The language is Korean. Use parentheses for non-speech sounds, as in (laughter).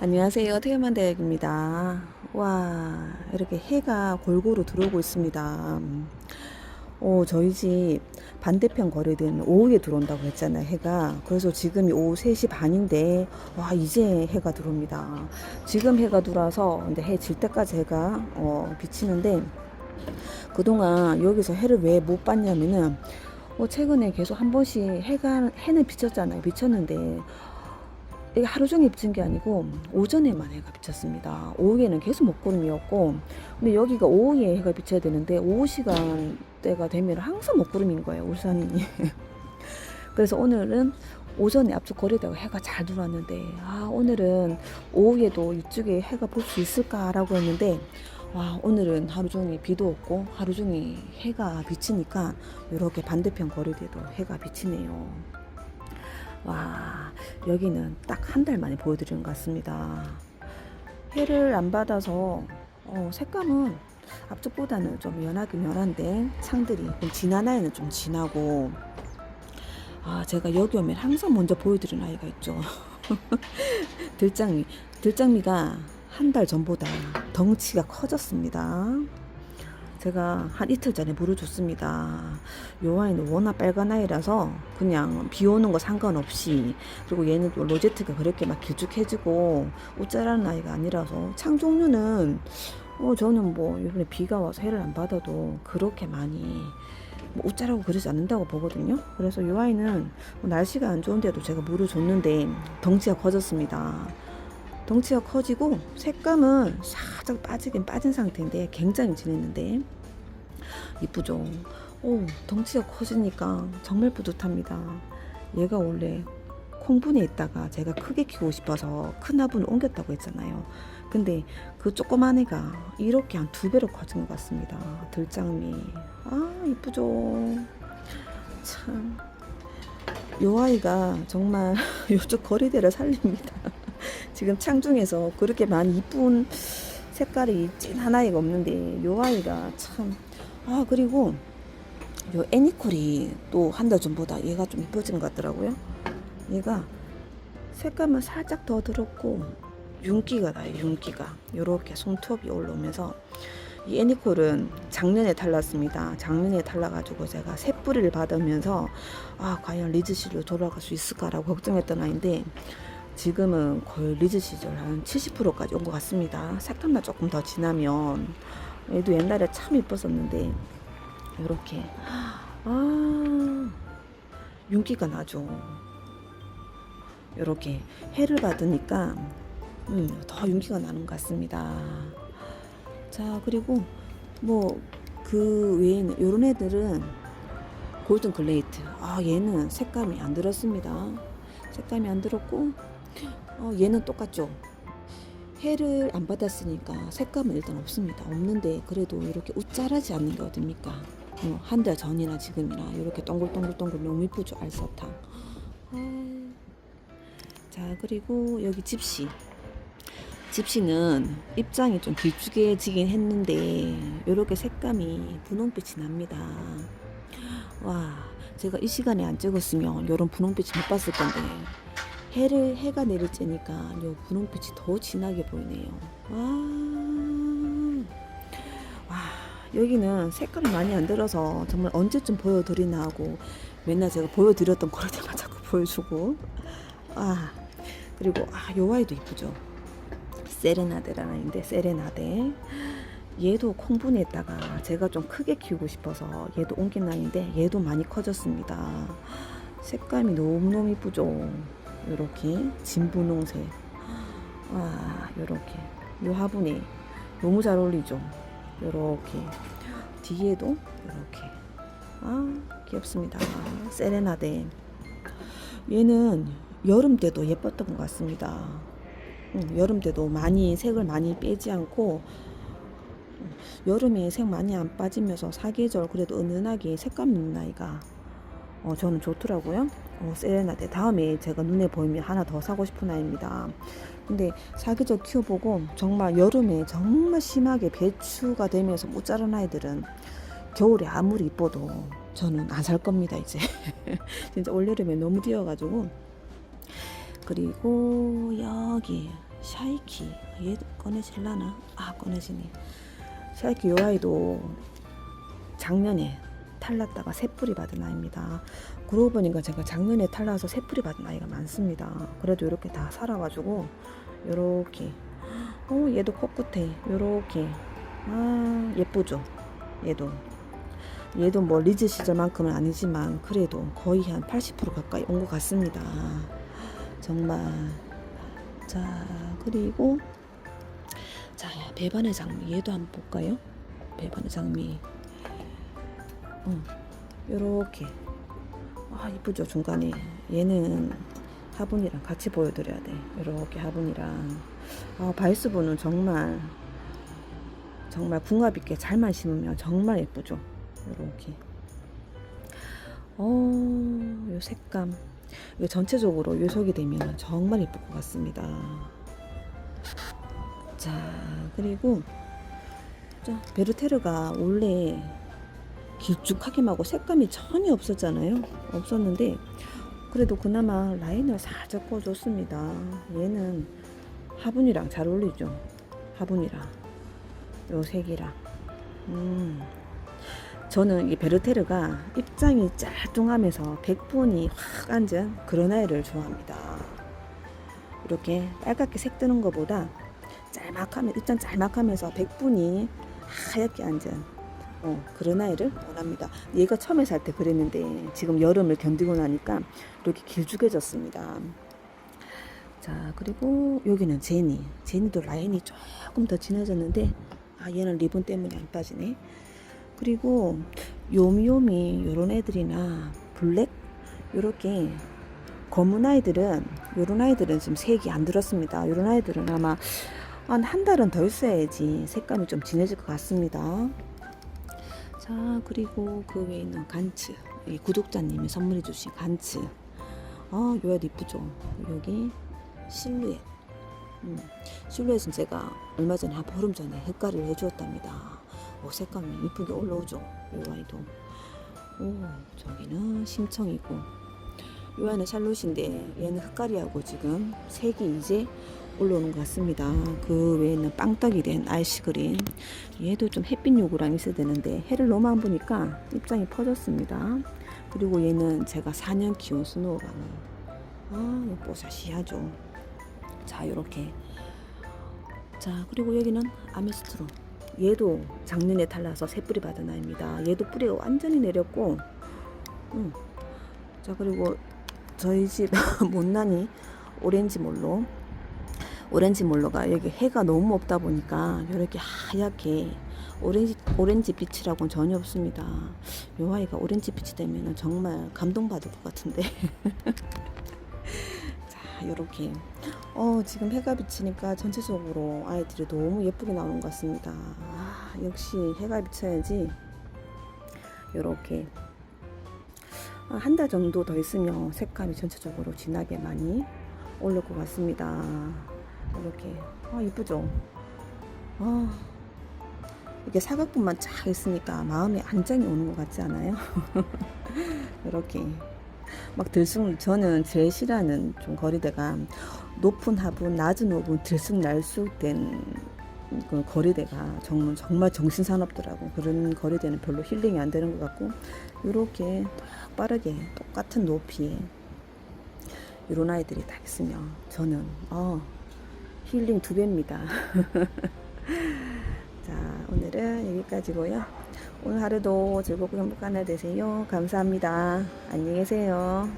안녕하세요. 태연만 대학입니다. 와, 이렇게 해가 골고루 들어오고 있습니다. 어, 저희 집 반대편 거리든 오후에 들어온다고 했잖아요, 해가. 그래서 지금이 오후 3시 반인데, 와, 이제 해가 들어옵니다. 지금 해가 들어와서, 근데 해질 때까지 해가, 어, 비치는데, 그동안 여기서 해를 왜 못 봤냐면은, 어, 최근에 계속 한 번씩 해가, 해는 비쳤잖아요. 비쳤는데, 하루 종일 비친 게 아니고 오전에만 해가 비쳤습니다. 오후에는 계속 먹구름이었고 근데 여기가 오후에 해가 비쳐야 되는데 오후 시간대가 되면 항상 먹구름인 거예요. 울산이. (laughs) 그래서 오늘은 오전에 앞쪽 거리다가 해가 잘 들어왔는데 아 오늘은 오후에도 이쪽에 해가 볼 수 있을까라고 했는데 와 오늘은 하루 종일 비도 없고 하루 종일 해가 비치니까 이렇게 반대편 거리대도 해가 비치네요. 와 여기는 딱 한 달 만에 보여드리는 것 같습니다. 해를 안 받아서 어, 색감은 앞쪽보다는 좀 연하긴 연한데 창들이 좀 진한 아이는 좀 진하고 아 제가 여기 오면 항상 먼저 보여드리는 아이가 있죠. (laughs) 들장미 들장미가 한 달 전보다 덩치가 커졌습니다. 제가 한 이틀 전에 물을 줬습니다. 요 아이는 워낙 빨간 아이라서 그냥 비 오는 거 상관없이 그리고 얘는 또 로제트가 그렇게 막 길쭉해지고 옷자라는 아이가 아니라서 창 종류는 어 저는 뭐 이번에 비가 와서 해를 안 받아도 그렇게 많이 뭐 옷자라고 그러지 않는다고 보거든요. 그래서 요 아이는 뭐 날씨가 안 좋은데도 제가 물을 줬는데 덩치가 커졌습니다. 덩치가 커지고 색감은 살짝 빠지긴 빠진 상태인데 굉장히 진했는데 이쁘죠. 오 덩치가 커지니까 정말 뿌듯합니다. 얘가 원래 콩분에 있다가 제가 크게 키우고 싶어서 큰 화분을 옮겼다고 했잖아요. 근데 그 조그만 애가 이렇게 한 두 배로 커진 것 같습니다. 들장미. 아 이쁘죠. 참. 요 아이가 정말 (laughs) 요쪽 거리대를 살립니다. 지금 창중에서 그렇게 많이 이쁜 색깔이 진한 아이가 없는데 요 아이가 참. 아 그리고 요 애니콜이 또 한 달 전보다 얘가 좀 이뻐진 것 같더라고요. 얘가 색감은 살짝 더 들었고 윤기가 나요 윤기가. 요렇게 손톱이 올라오면서. 이 애니콜은 작년에 탈랐습니다. 작년에 탈라가지고 제가 새 뿌리를 받으면서 아 과연 리즈실로 돌아갈 수 있을까라고 걱정했던 아이인데 지금은 거의 리즈 시절 한 70%까지 온 것 같습니다. 색감만 조금 더 진하면 얘도 옛날에 참 이뻤었는데 이렇게 아 윤기가 나죠. 이렇게 해를 받으니까 음, 더 윤기가 나는 것 같습니다. 자 그리고 뭐 그 외에는 이런 애들은 골든 글레이트 아 얘는 색감이 안 들었습니다. 색감이 안 들었고 어, 얘는 똑같죠. 해를 안 받았으니까 색감은 일단 없습니다. 없는데 그래도 이렇게 웃자라지 않는 게 어딥니까? 어, 한달 전이나 지금이나 이렇게 동글동글동글 너무 이쁘죠 알사탕. 아. 자 그리고 여기 집시. 집시는 입장이 좀 길쭉해지긴 했는데 이렇게 색감이 분홍빛이 납니다. 와 제가 이 시간에 안 찍었으면 이런 분홍빛이 못 봤을 건데 해를 해가 내릴 때니까 요 분홍빛이 더 진하게 보이네요. 와, 와 여기는 색깔이 많이 안 들어서 정말 언제쯤 보여드리나 하고 맨날 제가 보여드렸던 거라다가 (laughs) 자꾸 보여주고 아 그리고 아 요 아이도 이쁘죠. 세레나데라는 아이인데 세레나데 얘도 콩분에다가 제가 좀 크게 키우고 싶어서 얘도 옮긴 아이인데 얘도 많이 커졌습니다. 색감이 너무너무 이쁘죠. 요렇게 진분홍색. 와 요렇게. 요 화분에 너무 잘 어울리죠? 요렇게. 뒤에도 요렇게. 아 귀엽습니다. 세레나데. 얘는 여름 때도 예뻤던 것 같습니다. 음, 여름 때도 많이 색을 많이 빼지 않고 음, 여름에 색 많이 안 빠지면서 사계절 그래도 은은하게 색감 있는 아이가 어, 저는 좋더라고요. 어, 세레나데 다음에 제가 눈에 보이면 하나 더 사고 싶은 아이입니다. 근데 사계절 키워보고 정말 여름에 정말 심하게 배추가 되면서 못 자란 아이들은 겨울에 아무리 이뻐도 저는 안 살 겁니다 이제 (laughs) 진짜 올여름에 너무 뛰어가지고 그리고 여기 샤이키 얘 꺼내질라나? 아 꺼내지네. 샤이키 요 아이도 작년에 탈났다가 새뿌리 받은 아이입니다. 그러고 보니까 제가 작년에 탈나서 새뿌리 받은 아이가 많습니다. 그래도 이렇게 다 살아가지고 요렇게 어 얘도 코끝에 요렇게 아 예쁘죠 얘도 얘도 뭐 리즈 시절만큼은 아니지만 그래도 거의 한 80% 가까이 온 것 같습니다. 정말 자 그리고 자 배반의 장미 얘도 한번 볼까요? 배반의 장미 응, 요렇게. 아 이쁘죠 중간에. 얘는 화분이랑 같이 보여드려야 돼. 요렇게 화분이랑. 아 바이스보는 정말 정말 궁합 있게 잘만 심으면 정말 예쁘죠? 요렇게. 어요 색감. 이거 전체적으로 요속이 되면 정말 예쁠 것 같습니다. 자 그리고 자 베르테르가 원래 길쭉하기만 하고 색감이 전혀 없었잖아요. 없었는데 그래도 그나마 라인을 살짝 꺼줬습니다. 얘는 화분이랑 잘 어울리죠. 화분이랑 요 색이랑. 음. 저는 이 베르테르가 입장이 짤뚱하면서 백분이 확 앉은 그런 아이를 좋아합니다. 이렇게 빨갛게 색 뜨는 것보다 짤막하면 입장 짤막하면서 백분이 하얗게 앉은 어, 그런 아이를 원합니다. 얘가 처음에 살 때 그랬는데 지금 여름을 견디고 나니까 이렇게 길쭉해졌습니다. 자 그리고 여기는 제니 제니도 라인이 조금 더 진해졌는데 아 얘는 리본 때문에 안 빠지네. 그리고 요미요미 요런 애들이나 블랙 요렇게 검은 아이들은 요런 아이들은 지금 색이 안 들었습니다. 요런 아이들은 아마 한 한 달은 더 있어야지 색감이 좀 진해질 것 같습니다. 자 그리고 그 외에 있는 간츠 이 구독자님이 선물해 주신 간츠. 아 요야 이쁘죠? 여기 실루엣. 음, 실루엣은 제가 얼마 전에 한 보름 전에 흑가리를 해주었답니다. 오 색감이 이쁘게 올라오죠? 요 아이도. 오 저기는 심청이고. 요 아이는 샬롯인데 얘는 흑가리하고 지금 색이 이제 올라오는 것 같습니다. 그 외에는 빵떡이 된 아이시 그린 얘도 좀 햇빛 요구랑 있어야 되는데 해를 너무 안 보니까 입장이 퍼졌습니다. 그리고 얘는 제가 4년 키운 스노우방울 아 뽀샤시하죠. 자 요렇게 자 그리고 여기는 아미스트로 얘도 작년에 달라서 새 뿌리 받은 아이입니다. 얘도 뿌리가 완전히 내렸고 음. 자 그리고 저희 집 (laughs) 못난이 오렌지 몰로 오렌지 몰로가 여기 해가 너무 없다 보니까 이렇게 하얗게 오렌지 오렌지 빛이라고는 전혀 없습니다. 요 아이가 오렌지 빛이 되면 정말 감동받을 것 같은데. (laughs) 자, 이렇게 어 지금 해가 비치니까 전체적으로 아이들이 너무 예쁘게 나오는 것 같습니다. 아, 역시 해가 비쳐야지. 이렇게 한 달 정도 더 있으면 색감이 전체적으로 진하게 많이 올릴 것 같습니다. 이렇게. 아 이쁘죠? 아 이렇게 사각분만 쫙 있으니까 마음에 안정이 오는 것 같지 않아요? (laughs) 이렇게. 막 들쑥 저는 제일 싫어하는 좀 거리대가 높은 화분 낮은 화분 들쑥날쑥된 그 거리대가 정말 정말 정신사납더라고 그런 거리대는 별로 힐링이 안 되는 것 같고 이렇게 딱 빠르게 똑같은 높이에 이런 아이들이 다 있으면 저는 어 힐링 두 배입니다. (laughs) 자, 오늘은 여기까지고요. 오늘 하루도 즐겁고 행복한 날 되세요. 감사합니다. 안녕히 계세요.